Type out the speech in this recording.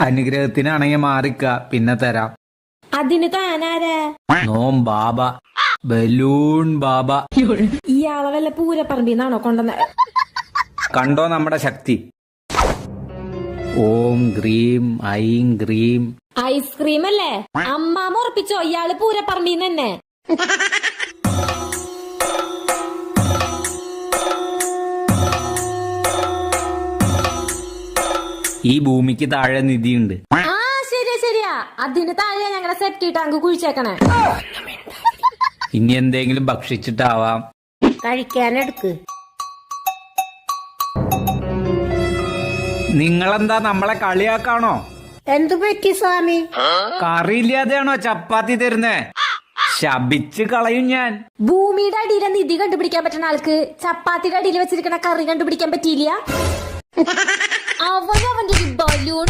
അനുഗ്രഹത്തിനാണെങ്കിൽ മാറിക്ക. പിന്നെ തരാം. അതിന് താനാരാ? നോം ബാബ. ബലൂൺ ബാബ. ഇയാളെ വല്ല പൂരപ്പറമ്പിന്നാണോ കൊണ്ടുവന്ന? കണ്ടോ നമ്മുടെ ശക്തി? ഓം ഗ്രീം ഐം ഗ്രീം. ഐസ്ക്രീം അല്ലേ അമ്മാമ ഉറപ്പിച്ചോ ഇയാൾ പൂരപ്പറമ്പിന്ന് തന്നെ? ഈ ഭൂമിക്ക് താഴെ നിധിയുണ്ട്. ആ ശരിയാ ശരിയാ. അതിന് താഴെ ഞങ്ങളെ സെപ്റ്റി ടാങ്ക് കുഴിച്ചേക്കണേ. ഇനി എന്തെങ്കിലും ഭക്ഷിച്ചിട്ടാവാം. കഴിക്കാനെടുക്ക്. നിങ്ങളെന്താ നമ്മളെ കളിയാക്കാണോ? എന്തു പറ്റി സ്വാമി? കറി കറിയില്ലാതെയാണോ ചപ്പാത്തി തരുന്നേ? ശപിച്ച് കളയും ഞാൻ. ഭൂമിയുടെ അടിയിലെ നിധി കണ്ടുപിടിക്കാൻ പറ്റുന്ന ആൾക്ക് ചപ്പാത്തിയുടെ അടിയിൽ വെച്ചിരിക്കുന്ന കറി കണ്ടുപിടിക്കാൻ പറ്റിയില്ല? അവൻ അവന്റെ ഒരു ബലൂൺ